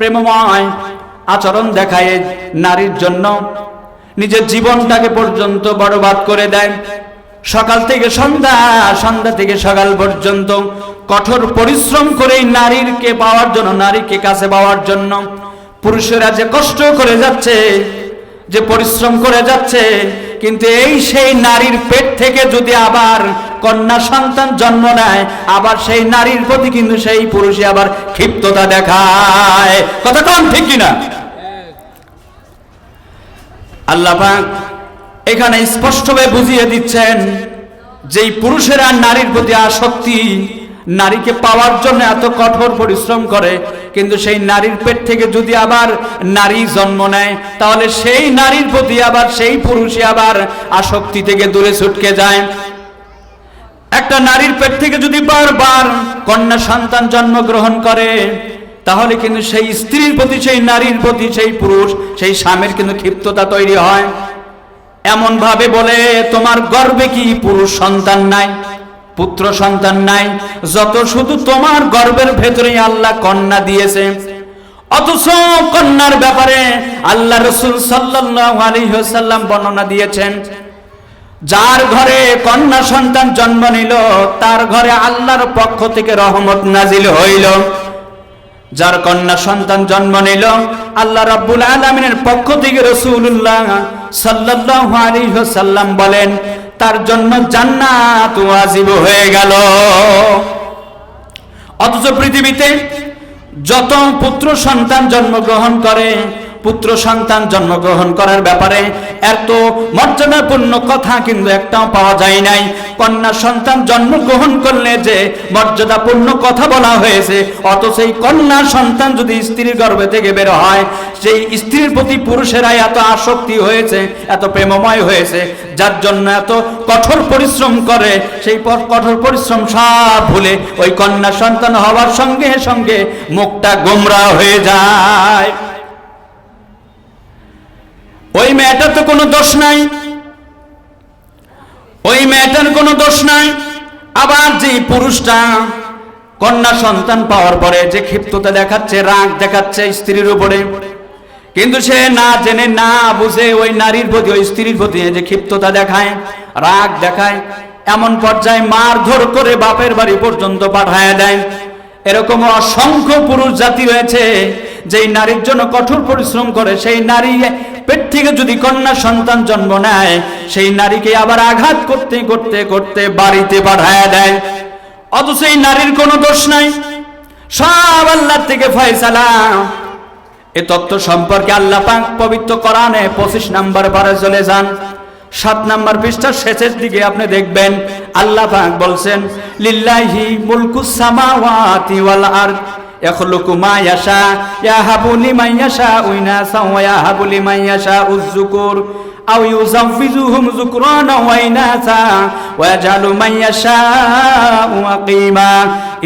প্রেমময় আচরণ দেখায় নারীর জন্য। নিজের জীবনটাকে পর্যন্ত বরবাদ করে দেয়। সকাল থেকে সন্ধ্যা সন্ধ্যা থেকে সকাল পর্যন্ত কঠোর পরিশ্রম করে নারীরকে পাওয়ার জন্য, নারীকে কাছে পাওয়ার জন্য। পুরুষেরা যে কষ্ট করে যাচ্ছে, যে পরিশ্রম করে যাচ্ছে কিন্তু এই সেই নারীর পেট থেকে যদি আবার কন্যা সন্তান জন্ম নেয়, আবার সেই নারীর প্রতি কিন্তু সেই পুরুষে আবার ক্ষিপ্ততা দেখায়। কথা কম ঠিক কিনা? আল্লাহ এখানে স্পষ্টভাবে বুঝিয়ে দিচ্ছেন যে এই পুরুষেরা নারীর প্রতি আসক্তি নারীকে পাওয়ার জন্য এত কঠোর পরিশ্রম করে, কিন্তু সেই নারীর পেট থেকে যদি আবার নারী জন্ম নেয়, তাহলে সেই নারীর প্রতি আবার সেই পুরুষে আবার আসক্তি থেকে দূরে ছুটকে যায়। একটা নারীর পেট থেকে যদি বারবার কন্যা সন্তান জন্মগ্রহণ করে, তাহলে কিন্তু সেই স্ত্রীর প্রতি, সেই নারীর প্রতি, সেই পুরুষ, সেই স্বামীর কিন্তু ক্ষিপ্ততা তৈরি হয়। এমন ভাবে বলে, তোমার গর্বে কি পুরুষ সন্তান নাই? পুত্র সন্তান নাই, যত শুধু তোমার গর্বের ভেতরেই আল্লাহ কন্যা দিয়েছে। অথচ কন্যার ব্যাপারে আল্লাহ রসুল সাল্লাহ আলহিহাল্লাম বর্ণনা দিয়েছেন, যার ঘরে কন্যা সন্তান জন্ম নিল, তার ঘরে আল্লাহর পক্ষ থেকে রহমত নাজিল হইল। যার কন্যা সন্তান জন্ম নিল, আল্লাহ রাব্বুল আলামিনের পক্ষ থেকে রাসূলুল্লাহ সাল্লাল্লাহু আলাইহি ওয়াসাল্লাম বলেন তার জন্য জান্নাত ওয়াজিব হয়ে গেল। অথচ পৃথিবীতে যত পুত্র সন্তান জন্মগ্রহণ করে পুত্র সন্তান জন্মগ্রহণ করার ব্যাপারে এত মর্যাদাপূর্ণ কথা কিন্তু একটাও পাওয়া যায় নাই। কন্যা সন্তান জন্মগ্রহণ করলে যে মর্যাদাপূর্ণ কথা বলা হয়েছে অত সেই কন্যা সন্তান যদি স্ত্রীর গর্ভে থেকে বের হয়, সেই স্ত্রীর প্রতি পুরুষেরা এত আসক্তি হয়েছে, এত প্রেমময় হয়েছে, যার জন্য এত কঠোর পরিশ্রম করে, সেই কঠোর পরিশ্রম সব ভুলে ওই কন্যা সন্তান হওয়ার সঙ্গে সঙ্গে মুখটা গোমরা হয়ে যায়। ওই মেয়েটার তো কোনো দোষ নাই। ওই মেয়েটার কোনো দোষ নাই। আবার যে পুরুষটা কন্যা সন্তান পাওয়ার পরে যে ক্ষিপ্ততা দেখাচ্ছে, রাগ দেখাচ্ছে স্ত্রীর উপরে, কিন্তু সে না জেনে, না বুঝে ওই নারীর প্রতি, ওই স্ত্রীর প্রতি যে ক্ষিপ্ততা দেখায়, রাগ দেখায়, এমন পর্যায়ে মারধর করে বাপের বাড়ি পর্যন্ত পাঠায় দেয়। এরকম অসংখ্য পুরুষ জাতি রয়েছে যেই নারীর জন্য কঠোর পরিশ্রম করে, সেই নারী পেট থেকে যদি কন্যা সন্তান জন্ম নেয়, সেই নারীকে আবার আঘাত করতে করতে করতে বাড়িতে পাঠায় দেয়। অথচ এই নারীর কোনো দোষ নাই। সব আল্লাহ থেকে ফয়সালা। এ তত্ত্ব সম্পর্কে আল্লাহ পাক পবিত্র কোরআনে পঁচিশ নাম্বার পারে চলে যান। সাত নাম্বার পৃষ্ঠার শেষের দিকে আপনি দেখবেন, আল্লাহ পাক বলছেন, লিল্লাহি মুলকুস সামাওয়াতি ওয়াল আরদ। ইয়াখলুকু মা ইয়াশা ইয়াহাবু লিমান ইয়াশাউ ইনাসা ওয়া ইয়াহাবু লিমান ইয়াশাউ যুকুর আও ইউযাফিজুহুম যুকরানা ওয়া ইনাসা, ওয়া ইয়াজআলু মান ইয়াশাউ আকিমা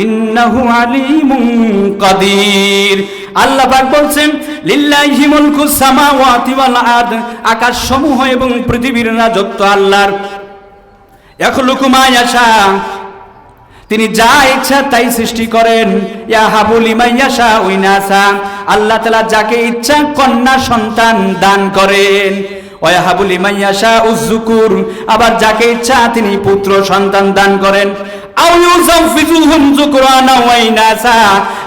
ইন্নাহু আলিমুন কাদির। আল্লাহ পাক বলছেন, লিল্লাহি মুলকুস সামাওয়াতি ওয়াল আরদ আকাশ সমূহ এবং পৃথিবীর রাজত্ব আল্লাহর। ইয়াখলুকু মা ইয়াশা তিনি যা ইচ্ছা তাই সৃষ্টি করেন। ইয়া হাবুল ইমাইয়াশা উইনাসা। আল্লাহ তাআলা যাকে ইচ্ছা কন্যা সন্তান দান করেন। ওয়া হাবুল ইমাইয়াশা উযুকুর আবার যাকে ইচ্ছা তিনি পুত্র সন্তান দান করেন।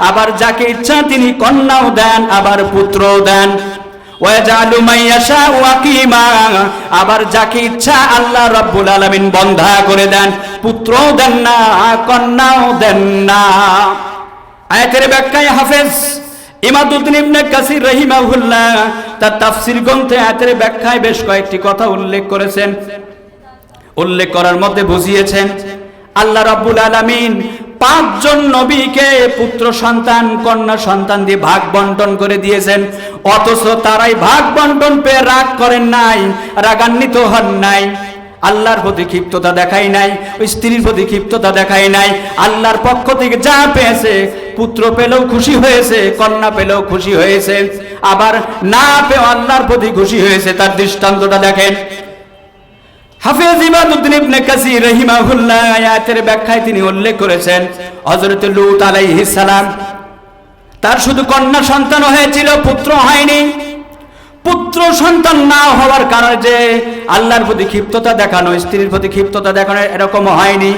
আবার যাকে ইচ্ছা তিনি কন্যাও দেন, আবার পুত্রও দেন। আবার যাকে ইচ্ছা আল্লাহ রাব্বুল আলামিন বন্ধা করে দেন, পুত্রও দেন না, কন্যাও দেন না। আয়াতের ব্যাখ্যায় হাফেজ ইমাদুদ্দিন কাসির ব্যাখ্যায় বেশ কয়েকটি কথা উল্লেখ করেছেন। উল্লেখ করার মধ্যে বুঝিয়েছেন, আল্লাহ রাব্বুল আলামিন পাঁচজন নবীকে পুত্র সন্তান, কন্যা সন্তান দিয়ে ভাগ বন্টন করে দিয়েছেন। অথচ তারাই ভাগ বন্টন পেয়ে রাগ করেন নাই, রাগান্বিত হন নাই। আল্লাহর প্রতি ক্ষিপ্ততা দেখাই নাই, ওই স্ত্রীর প্রতি ক্ষিপ্ততা দেখাই নাই। আল্লাহর পক্ষ থেকে যা পেয়েছে, পুত্র পেলেও খুশি হয়েছে, কন্যা পেলেও খুশি হয়েছে। আবার না পেয়ে আল্লাহর প্রতি খুশি হয়েছে, তার দৃষ্টান্তটা দেখেন। হাফেজ ইমাদউদ্দিন ইবনে কাসির রাহিমাহুল্লাহ আয়াতের ব্যাখ্যায় তিনি উল্লেখ করেছেন, হযরত লূত আলাইহিস সালাম তার শুধু কন্যা সন্তান হয়েছিল, পুত্র হয়নি। পুত্র সন্তান না হওয়ার কারণে যে আল্লাহর প্রতি ক্ষিপ্ততা দেখানো, স্ত্রীর প্রতি ক্ষিপ্ততা দেখানো এরকম হয়নি।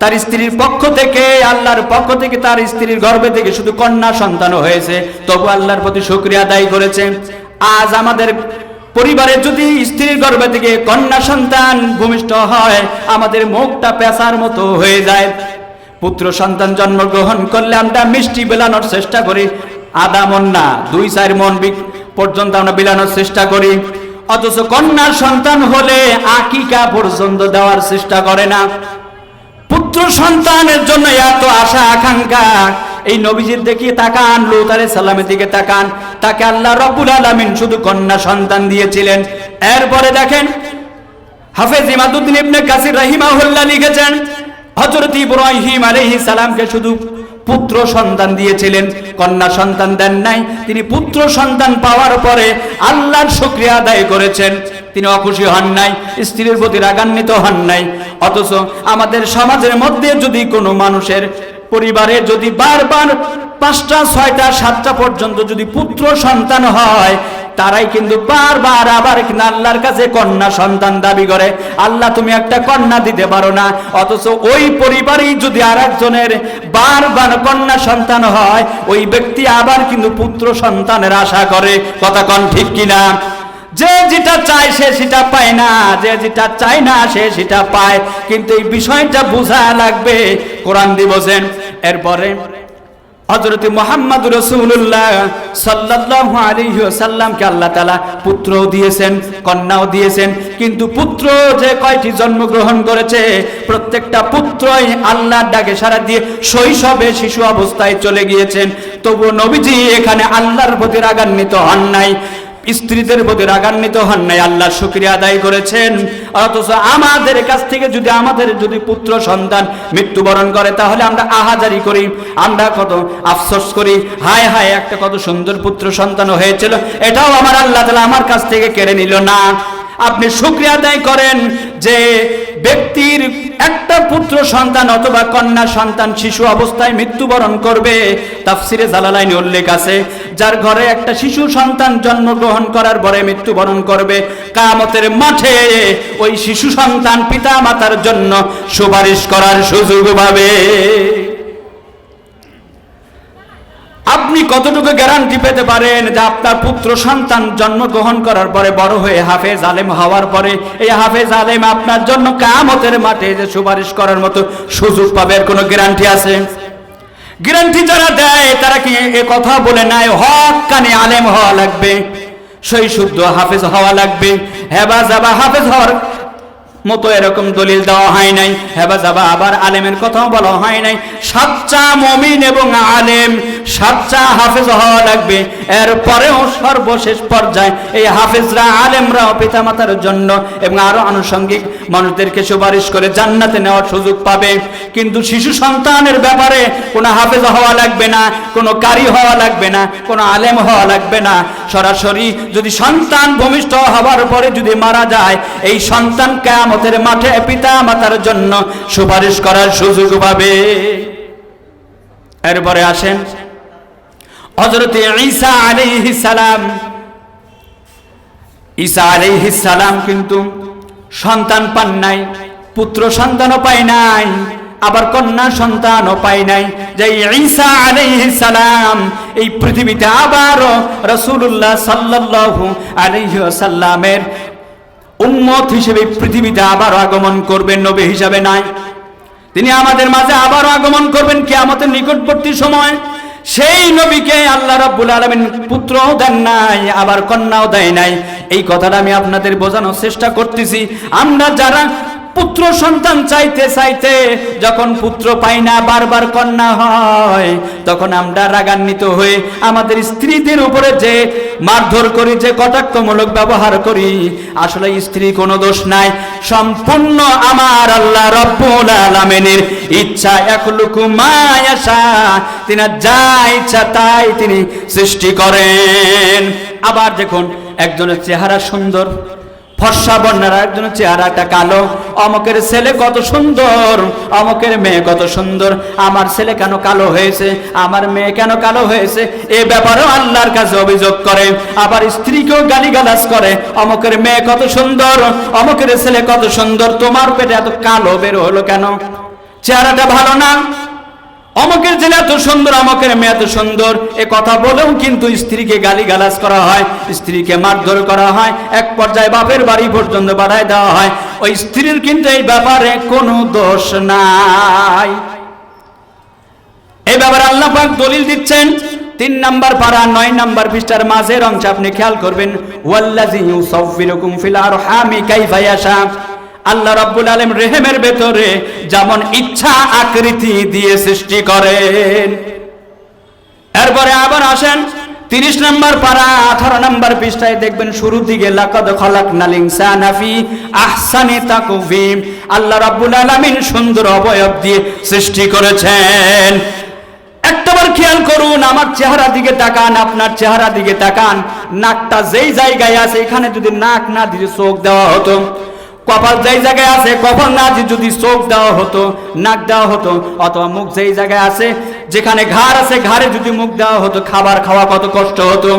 তার স্ত্রীর পক্ষ থেকে, আল্লাহর পক্ষ থেকে তার স্ত্রীর গর্ভে থেকে শুধু কন্যা সন্তান হয়েছে। তবু আল্লাহর প্রতি শুক্রিয়া আদায় করেছে আজ আমাদের পরিবারে যদি স্ত্রীর গর্ভে থেকে কন্যা সন্তান ভূমিষ্ঠ হয়, আমাদের মুখটা পেশার মতো হয়ে যায়। পুত্র সন্তান জন্মগ্রহণ করলে আমরা মিষ্টি বেলানোর চেষ্টা করি। আধা মন না, দুই চার মন পর্যন্ত আমরা বিলানোর চেষ্টা করি। অথচ কন্যার সন্তান হলে আকিকা পর্যন্ত দেওয়ার চেষ্টা করে না। পুত্র সন্তানের জন্য এত আশা আকাঙ্ক্ষা এই নবীজির দেখিয়ে তাকান, লুত আলাইহিস সালামের দিকে তাকান। তাকে আল্লাহ রব্বুল আলামিন শুধু কন্যা সন্তান দিয়েছিলেন। এরপরে দেখেন হাফেজ ইমাদুদ্দিন ইবনে কাসির রাহিমাহুল্লাহ লিখেছেন, হযরত ইব্রাহিম আলাইহিস সালামকে শুধু পুত্র সন্তান দিয়েছিলেন, কন্যা সন্তান দেন নাই। তিনি পুত্র সন্তান পাওয়ার পরে আল্লাহর শুকরিয়া আদায় করেছেন। তিনি অখুশি হন নাই, স্ত্রীর প্রতি রাগান্বিত হন নাই। অথচ আমাদের সমাজের মধ্যে যদি কোনো মানুষের পরিবারে যদি বারবার পাঁচটা, ছয়টা, সাতটা পর্যন্ত যদি পুত্র সন্তান হয়, তারাই কিন্তু বারবার আবার আল্লাহর কাছে কন্যা সন্তান দাবি করে। আল্লাহ, তুমি একটা কন্যা দিতে পারো না। অথচ ওই পরিবারই যদি আর একজনের বারবার কন্যা সন্তান হয়, ওই ব্যক্তি আবার কিন্তু পুত্র সন্তানের আশা করে। কথা কন ঠিক কিনা? যে যেটা চায় সে সেটা পায় না, যে যেটা চায় না সে সেটা পায়। কিন্তু এই বিষয়টা বোঝা লাগবে। কোরআন দিবসেন এরপরে হজরত মোহাম্মদ রসুল্লাহ সাল্লাল্লাহু আলাইহি ওয়াসাল্লামকে আল্লাহ তাআলা পুত্রও দিয়েছেন, কন্যাও দিয়েছেন। কিন্তু পুত্র যে কয়টি জন্মগ্রহণ করেছে, প্রত্যেকটা পুত্রই আল্লাহর ডাকে সারা দিয়ে শৈশবে শিশু অবস্থায় চলে গিয়েছেন। তবু নবীজি এখানে আল্লাহর প্রতি রাগান্বিত হন নাই। স্ত্রীদের প্রতি রাগান্বিত হন নাই, আল্লাহ শুক্রিয়া আদায় করেছেন। অথচ আমাদের কাছ থেকে যদি আমাদের যদি পুত্র সন্তান মৃত্যুবরণ করে, তাহলে আমরা আহাজারি করি, আমরা কত আফসোস করি। হায় হায়, একটা কত সুন্দর পুত্র সন্তান হয়েছিল। এটাও আমার আল্লাহ তালা আমার কাছ থেকে কেড়ে নিল না। আপনি শুক্রিয়া আদায় করেন যে ব্যক্তির একটা পুত্র সন্তান অথবা কন্যা সন্তান শিশু অবস্থায় মৃত্যুবরণ করবে, তাফসিরে জালালাইনি উল্লেখ আছে, যার ঘরে একটা শিশু সন্তান জন্মগ্রহণ করার পরে মৃত্যুবরণ করবে কামতের মাঠে ওই শিশু সন্তান পিতা মাতার জন্য সুপারিশ করার সুযোগ পাবে। কতটুকু গ্যারান্টি পেতে পারেন যে আপনার পুত্র সন্তান জন্মগ্রহণ করার পরে বড় হয়ে হাফেজ আলেম হওয়ার পরে এই হাফেজ আলেম আপনার জন্য কামতের মাঠে যে সুপারিশ করার মতো সুযোগ পাবে, এর কোনো গ্যারান্টি আছে? গ্যারান্টি যারা দেয়, তারা কি এ কথা বলে নাই, হক কানে আলেম হওয়া লাগবে, সেই শুদ্ধ হাফেজ হওয়া লাগবে। হেবা যাবা হাফেজ হওয়ার মতো এরকম দলিল দেওয়া হয় নাই। হেবা যাবা আবার আলেমের কথাও বলা হয় নাই। সাচ্চা মমিন এবং আলেম সাচ্চা হাফেজ হওয়া লাগবে। এরপরেও সর্বশেষ পর্যায়ে এই হাফেজরা, আলেমরাও পিতামাতার জন্য এবং আরও আনুষঙ্গিক মানুষদেরকে সুপারিশ করে জান্নাতে নেওয়ার সুযোগ পাবে। কিন্তু শিশু সন্তানের ব্যাপারে কোনো হাফেজ হওয়া লাগবে না, কোনো কারি হওয়া লাগবে না, কোনো আলেম হওয়া লাগবে না। সরাসরি যদি সন্তান ভূমিষ্ঠ হওয়ার পরে যদি মারা যায়, এই সন্তান কেয়ামতের মাঠে পিতা মাতার জন্য সুপারিশ করার সুযোগ পাবে। এরপরে আসেন হজরত ঈসা আলাইহিস সালাম। ঈসা আলাইহিস সালাম কিন্তু সন্তান পান নাই, পুত্র সন্তানও পায় নাই, আবার কন্যা সন্তানও পায় নাই। যে ঈসা আলাইহিস সালাম এই পৃথিবীতে আবারও রাসূলুল্লাহ সাল্লাল্লাহু আলাইহি ওয়াসাল্লামের উম্মত হিসেবে পৃথিবীতে আবার আগমন করবেন নবী হিসাবে নাই। তিনি আমাদের মাঝে আবার আগমন করবেন কিয়ামতের নিকটবর্তী সময়। সেই নবীকে আল্লাহ রাব্বুল আলামিন পুত্রও দেন নাই, আবার কন্যাও দেয় নাই। এই কথাটা আমি আপনাদের বোঝানোর চেষ্টা করতেছি। আমরা যারা পুত্র সন্তান চাইতে চাইতে যখন পুত্র পাই না, বারবার কন্যা হয়, তখন আমরা রাগান্বিত হয়ে আমাদের স্ত্রীদের উপরে যে মারধর করি, যে কটাক্ষমূলক ব্যবহার করি, আসলে স্ত্রী কোনো দোষ নাই। সম্পূর্ণ আমার আল্লাহ রব্বুল আলামিনের ইচ্ছা। একলুকু মায়াশা তিনি যা ইচ্ছা তাই তিনি সৃষ্টি করেন। আবার দেখুন, একজনের চেহারা সুন্দর ফর্সা বন্যার একজন চেহারাটা কালো। অমকের ছেলে কত সুন্দর, অমকের মেয়ে কত সুন্দর। আমার ছেলে কেন কালো হয়েছে, আমার মেয়ে কেন কালো হয়েছে? এ ব্যাপারেও আল্লাহর কাছে অভিযোগ করে। আবার স্ত্রীকেও গালিগালাজ করে, অমকের মেয়ে কত সুন্দর, অমকের ছেলে কত সুন্দর। তোমার পেটে এত কালো বের হলো কেন? চেহারাটা ভালো না? অমকের ছেলে এত সুন্দর, অমকের মেয়ে এত সুন্দর। এ কথা বলেও কিন্তু স্ত্রীকে গালি গালাজ করা হয়, স্ত্রীকে মারধর করা হয়, এক পর্যায়ে বাপের বাড়ি পর্যন্ত বাড়ায় দেওয়া হয়। ওই স্ত্রীর কিন্তু এই ব্যাপারে কোনো দোষ নাই। এই ব্যাপারে আল্লাহ পাক দলিল দিচ্ছেন, তিন নাম্বার পারা নয় নাম্বার পৃষ্ঠার মাঝের অংশে আপনি খেয়াল করবেন, ওয়াল্লাযী ইউসাফফিরুকুম ফিল আরহামি কাইফা ইয়াশা। আল্লাহ রাব্বুল আলামিন রেহেমের ভেতরে যেমন ইচ্ছা আকৃতি দিয়ে সৃষ্টি করেন। এরপরে আবার আসেন তিরিশ নম্বর পারা, আঠারো নম্বর পৃষ্ঠায় দেখবেন শুরুর দিকে, লাকাদ খালাকনাল ইনসানা ফি আহসানি তাকওয়িম। আল্লাহ রাব্বুল আলামিন সুন্দর অবয়ব দিয়ে সৃষ্টি করেছেন। একটাবার খেয়াল করুন, আমার চেহারা দিকে তাকান, আপনার চেহারা দিকে তাকান। নাকটা যেই জায়গায় আছে, এখানে যদি নাক না দিয়ে চোখ দেওয়া হতো। কপাল যেই জায়গায় আছে, কপাল না যদি চোখ দেওয়া হতো, নাক দেওয়া হতো, অথবা মুখ যেই জায়গায় আছে যেখানে ঘাড় আছে, ঘাড়ে যদি মুখ দেওয়া হতো, খাবার খাওয়া কত কষ্ট হতো।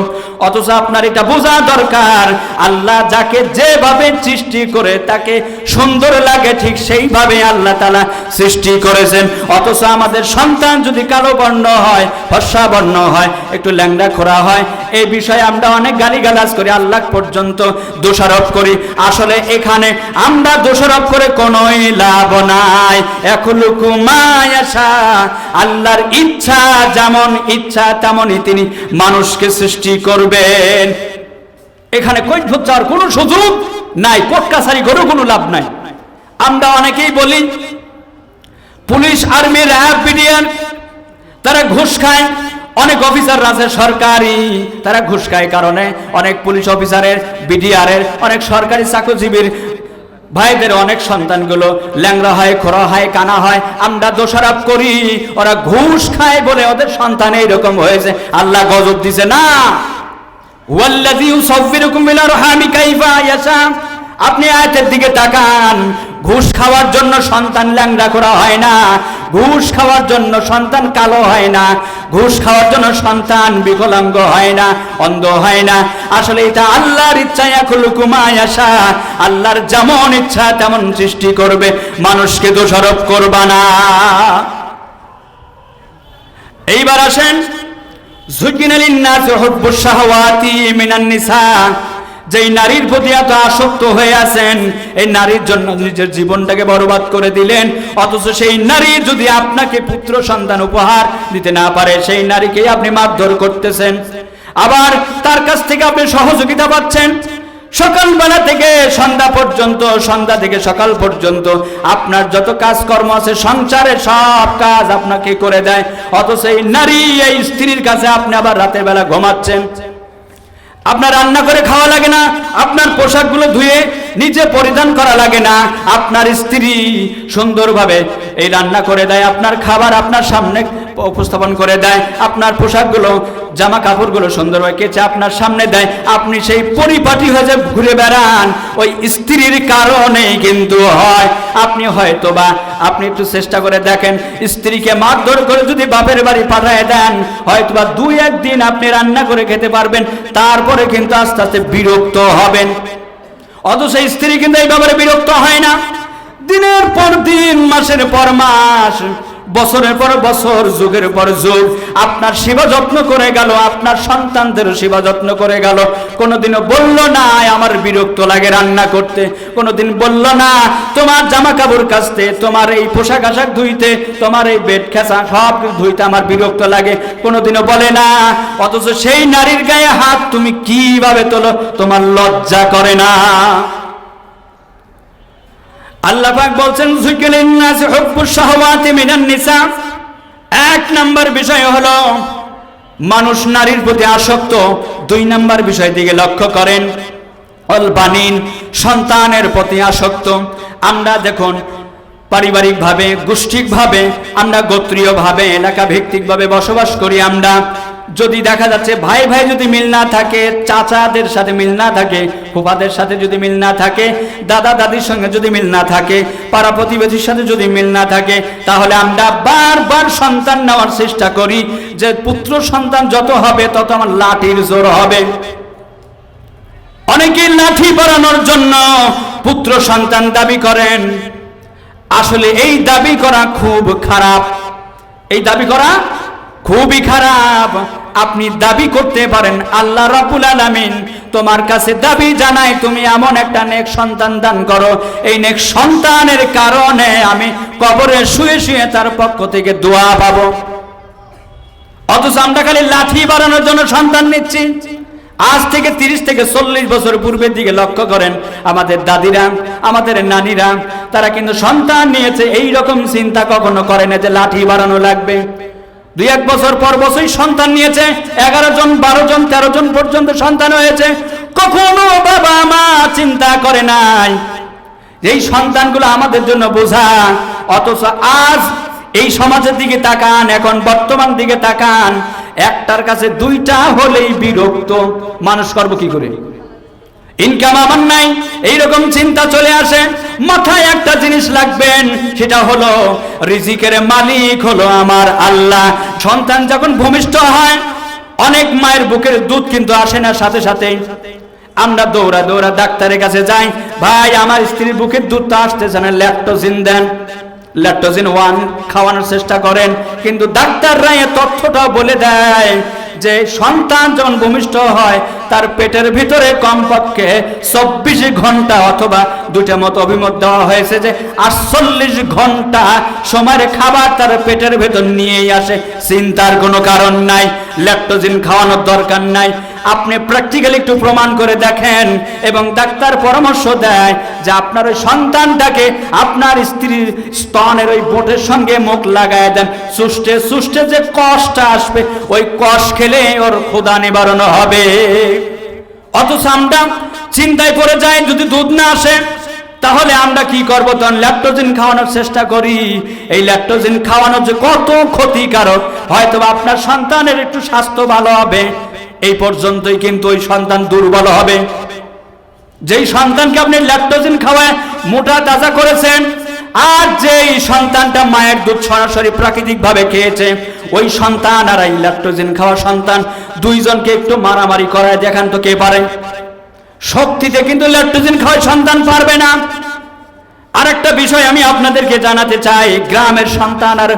অথচ আপনার এটা বোঝা দরকার। আল্লাহ যাকে যেভাবে সৃষ্টি করে, তাকে সুন্দর লাগে, ঠিক সেইভাবে আল্লাহ তালা সৃষ্টি করেছেন। অথচ আমাদের সন্তান যদি কালো বর্ণ হয়, ফর্সা বর্ণ হয়, একটু ল্যাংড়া খোরা হয়, এই বিষয়ে আমরা অনেক গালিগালাজ করি, আল্লাহ পর্যন্ত দোষারোপ করি। আসলে এখানে আমরা দোষারোপ করে কোনোই লাভ নাই। এখলুকুমায়াশা আল্লাহর ইচ্ছা যেমন ইচ্ছা তেমনই তিনি মানুষকে সৃষ্টি করবেন। এখানে কৈফত চাওয়ার কোনো সুযোগ নাই কোর্ট কাছারি করেও কোনো লাভ নাই। আমরা অনেকেই বলি, পুলিশ, আর্মি, র্যাব বিডিআর তারা ঘুষ খায়। অনেক অফিসার আছে সরকারি, তারা ঘুষ খায় কারণে অনেক পুলিশ অফিসারের, বিডিআরের, অনেক সরকারি চাকরিজীবীর ভাইদের অনেক সন্তানগুলো ল্যাংরা হয় খোরা হয়, কানা হয়, আমরা দোষারোপ করি। ওরা ঘুষ খায় বলে ওদের সন্তান এইরকম হয়েছে। আল্লাহ গজব দিছে, না। আপনি আয়াতের দিকে তাকান। ঘুষ খাওয়ার জন্য সন্তান ল্যাংড়া করা হয় না। ঘুষ খাওয়ার জন্য সন্তান কালো হয় না। ঘুষ খাওয়ার জন্য সন্তান বিকলাঙ্গ হয় না, অন্ধ হয় না। আসলে এটা আল্লাহর ইচ্ছা কুমায় আসা আল্লাহর যেমন ইচ্ছা তেমন সৃষ্টি করবে, মানুষকে দোষারোপ করবা না। এইবার আসেন যুগিনা লিন্নাস হুব্বুশ শাহওয়াতি মিনান নিসা যেই নারীর প্রতি এত আসক্ত হয়ে আছেন, এই নারীর জন্য নিজের জীবনটাকে বরবাদ করে দিলেন। অথচ সেই নারী যদি আপনাকে পুত্র সন্তান উপহার দিতে না পারে, সেই নারীকেই আপনি মারধর করতেছেন। আবার তার কাছ থেকে আপনি সহযোগিতা পাচ্ছেন। সকালবেলা থেকে সন্ধ্যা পর্যন্ত, সন্ধ্যা থেকে সকাল পর্যন্ত আপনার যত কাজকর্ম আছে, সংসারের সব কাজ আপনাকে করে দেয়। অথচ এই নারী, এই স্ত্রীর কাছে আপনি আবার রাতের বেলা ঘুমাচ্ছেন। আপনার রান্না করে খাওয়া লাগে না আপনার পোশাকগুলো ধুয়ে নিজে পরিধান করা লাগে না। আপনার স্ত্রী সুন্দরভাবে এই রান্না করে দেয়, আপনার খাবার আপনার সামনে উপস্থাপন করে দেয়, আপনার পোশাকগুলো জামা কাপড়গুলো সুন্দরভাবে কেচে আপনার সামনে দেয়, আপনি সেই পরিপাটি হয়ে যে ঘুরে বেড়ান, ওই স্ত্রীর কারণেই কিন্তু হয়। আপনি হয়তো বা আপনি একটু চেষ্টা করে দেখেন, স্ত্রীকে মারধর করে যদি বাপের বাড়ি পাঠায় দেন হয়তো বা দুই একদিন আপনি রান্না করে খেতে পারবেন, তারপরে কিন্তু আস্তে আস্তে বিরক্ত হবেন। অথচ স্ত্রী কিন্তু এই ব্যাপারে বিরক্ত হয় না। দিনের পর দিন মাসের পর মাস বছরের পর বছর, যুগের পর যুগ, আপনার সেবা যত্ন করে গেল, আপনার সন্তানদের সেবা যত্ন করে গেল। কোনোদিনও বলল না, আমার বিরক্ত লাগে রান্না করতে। কোনোদিন বলল না, তোমার জামা কাপড় কাচতে, তোমার এই পোশাক আশাক ধুইতে, তোমার এই বেড খেসা, সব ধুইতে আমার বিরক্ত লাগে। কোনোদিনও বলে না, অথচ সেই নারীর গায়ে হাত তুমি কীভাবে তোলো? তোমার লজ্জা করে না। আল্লাহ পাক বলছেন যুকিলিন নাস হুব্বুশ শাহওয়াতি মিনান নিসা। এক নাম্বার বিষয় হলো, মানুষ নারীর প্রতি আসক্ত। দুই নাম্বার বিষয় দিকে লক্ষ্য করেন অলবানিন সন্তানের প্রতি আসক্ত। আমরা দেখুন, পারিবারিকভাবে, গোষ্ঠীকভাবে, আমরা গোত্রীয়ভাবে এলাকা ভিত্তিকভাবে বসবাস করি আমরা। যদি দেখা যাচ্ছে ভাই ভাই যদি মিল না থাকে, চাচাদের সাথে মিল না থাকে, ফুফাদের সাথে যদি মিল না থাকে, দাদা দাদির সঙ্গে যদি মিল না থাকে, পাড়া প্রতিবেশীর সাথে যদি মিল না থাকে, তাহলে আমরা বারবার সন্তান নেওয়ার চেষ্টা করি যে পুত্র সন্তান যত হবে, তত আমার লাঠির জোর হবে। অনেকে লাঠি পরানোর জন্য পুত্র সন্তান দাবি করেন। আসলে এই দাবি করা খুব খারাপ। এই দাবি করা খুবই খারাপ। আপনি দাবি করতে পারেন, আল্লাহ রাব্বুল আলামিন তোমার কাছে দাবি জানাই তুমি এমন একটা নেক সন্তান দান করো। এই নেক সন্তানের কারণে আমি কবরে শুয়ে শুয়ে তার পক্ষ থেকে দোয়া পাবো। অথচ আমরা খালি লাঠি বাড়ানোর জন্য সন্তান নিচ্ছি। আজ থেকে তিরিশ থেকে চল্লিশ বছর পূর্বের দিকে লক্ষ্য করেন, আমাদের দাদিরা, আমাদের নানিরা, তারা কিন্তু সন্তান নিয়েছে এই রকম চিন্তা কখনো করে না যে লাঠি বাড়ানো লাগবে। দুই এক বছর পর বছরই সন্তান নিয়েছে, এগারো জন, বারো জন, তেরো জন পর্যন্ত সন্তান হয়েছে। কখনো বাবা মা চিন্তা করে নাই। এই সন্তানগুলো আমাদের জন্য বোঝা, অথচ আজ এই সমাজের দিকে তাকান, এখন বর্তমান দিকে তাকান, একটার কাছে দুইটা হলেই বিরক্ত। মানুষ করব কি করে? ইনকাম আমার নাই। এইরকম চিন্তা চলে আসে। মাথায় একটা জিনিস লাগবেন, সেটা হলো রিজিকের মালিক হলো আমার আল্লাহ। সন্তান যখন ভূমিষ্ঠ হয়, অনেক মায়ের বুকের দুধ কিন্তু আসে না, সাথে সাথে। আমরা দৌড়া দৌড়া ডাক্তারের কাছে যাই। ভাই, আমার স্ত্রীর বুকের দুধটা আসতেছে না, ল্যাকটোজিন দেন। ল্যাকটোজিন ওয়ান খাওয়ানোর চেষ্টা করেন, কিন্তু ডাক্তাররা এই তথ্যটাও বলে দেয় যে সন্তান যখন ভূমিষ্ঠ হয়, তার পেটের ভিতরে কমপক্ষে চব্বিশ ঘণ্টা অথবা দুইটা মতো অভিমত দেওয়া হয়েছে যে আটচল্লিশ ঘণ্টা সময়ের খাবার তার পেটের ভেতর নিয়েই আসে। চিন্তার কোনো কারণ নাই, ল্যাকটোজিন খাওয়ানোর দরকার নাই। আপনি প্র্যাকটিক্যালি একটু প্রমাণ করে দেখেন এবং ডাক্তার পরামর্শ দেয় যে আপনার ওই সন্তানটাকে আপনার স্ত্রীর স্তনের ওই বোটের সঙ্গে মুখ লাগায় দেন। সুষ্টে সুষ্টে যে কষটা আসবে, ওই কষ খেলে ওর ক্ষুদা নিবারণ হবে। অথচ আমরা চিন্তায় পড়ে যাই, যদি দুধ না আসে, তাহলে আমরা কি করব? তখন ল্যাকটোজিন খাওয়ানোর চেষ্টা করি। এই ল্যাকটোজিন খাওয়ানো যে কত ক্ষতিকারক হয়তো আপনার সন্তানের একটু স্বাস্থ্য ভালো হবে। এই পর্যন্তই কিন্তু ওই সন্তান দুর্বল হবে। যেই সন্তানকে আপনি ল্যাকটোজিন খাওয়ায় মোটা তাজা করেছেন, আর যেই সন্তানটা মায়ের দুধ সরাসরি প্রাকৃতিক ভাবে খেয়েছে, ওই সন্তান আর এই ল্যাকটোজিন খাওয়া সন্তান দুইজনকে একটু মারামারি করায় দেখান তো কে পারে। শক্তিতে কিন্তু ল্যাকটোজিন খাওয়ায় সন্তান পারবে না। আরেকটা বিষয় আমি আপনাদেরকে জানাতে চাই, গ্রামের সন্তান আর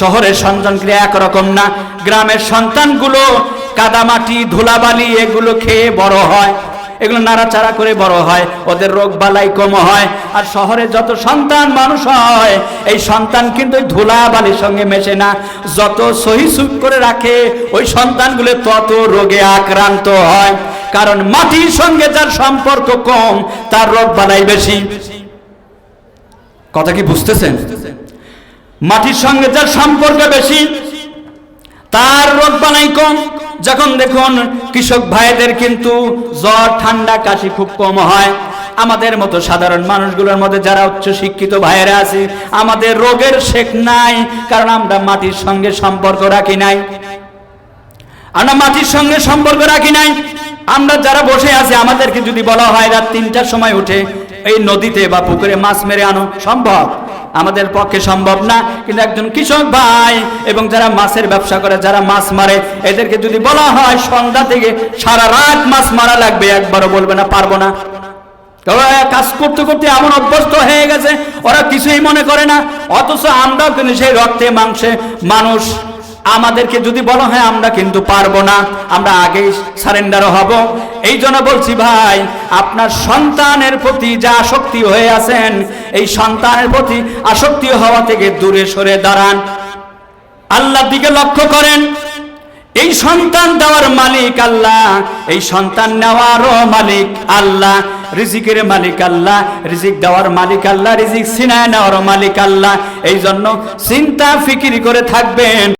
শহরের সন্তানগুলো একরকম না। গ্রামের সন্তানগুলো কাদামাটি, ধুলাবালি, এগুলো খেয়ে বড় হয়। এগুলো নাড়াচাড়া করে বড় হয়। ওদের রোগ বালাই কম হয়। আর শহরে যত সন্তান মানুষ হয়, এই সন্তান কিন্তু ওই ধুলাবালির সঙ্গে মেশে না। যত সহি করে রাখে, ওই সন্তানগুলো তত রোগে আক্রান্ত হয়। কারণ মাটির সঙ্গে যার সম্পর্ক কম, তার রোগ বালাই বেশি। কথা কি বুঝতেছেন? মাটির সঙ্গে যার সম্পর্ক বেশি, তার রোগ বালাই কম যখন দেখুন কৃষক ভাইদের কিন্তু জ্বর, ঠান্ডা, কাশি খুব কম হয়। আমাদের মতো সাধারণ মানুষগুলোর মধ্যে যারা উচ্চ শিক্ষিত ভাইয়েরা আছে, আমাদের রোগের শেখ নাই, কারণ আমরা মাটির সঙ্গে সম্পর্ক রাখি নাই। আমরা মাটির সঙ্গে সম্পর্ক রাখি নাই। আমরা যারা বসে আছি, আমাদেরকে যদি বলা হয় রাত তিনটার সময় উঠে, এই নদীতে বা পুকুরে মাছ মেরে আনো, সম্ভব? আমাদের পক্ষে সম্ভব না। কিন্তু একজন কৃষক ভাই এবং যারা মাছের ব্যবসা করে, যারা মাছ মারে, এদেরকে যদি বলা হয় সন্ধ্যা থেকে সারা রাত মাছ মারা লাগবে, একবারও বলবে না, পারব না। কাজ করতে করতে এমন অভ্যস্ত হয়ে গেছে, ওরা কিছুই মনে করে না। অথচ আমরাও কিন্তু সেই রক্তে, মাংসে মানুষ আমাদেরকে যদি বলা, হয়, আমরা কিন্তু পারব না, আমরা আগেই সারেন্ডার হব। এই জন্য বলছি, ভাই, আপনার সন্তানের প্রতি যা আসক্তি হয়ে আছেন, এই সন্তানের প্রতি আসক্তি হওয়া থেকে দূরে সরে দাঁড়ান। আল্লাহর দিকে লক্ষ্য করেন। এই সন্তান দেওয়ার মালিক আল্লাহ, এই সন্তান নেওয়ারও মালিক আল্লাহ, রিজিকের মালিক আল্লাহ, রিজিক দেওয়ার মালিক আল্লাহ, রিজিক সিনায় নেওয়ার মালিক আল্লাহ। এই জন্য চিন্তা, ফিকির করে থাকবেন।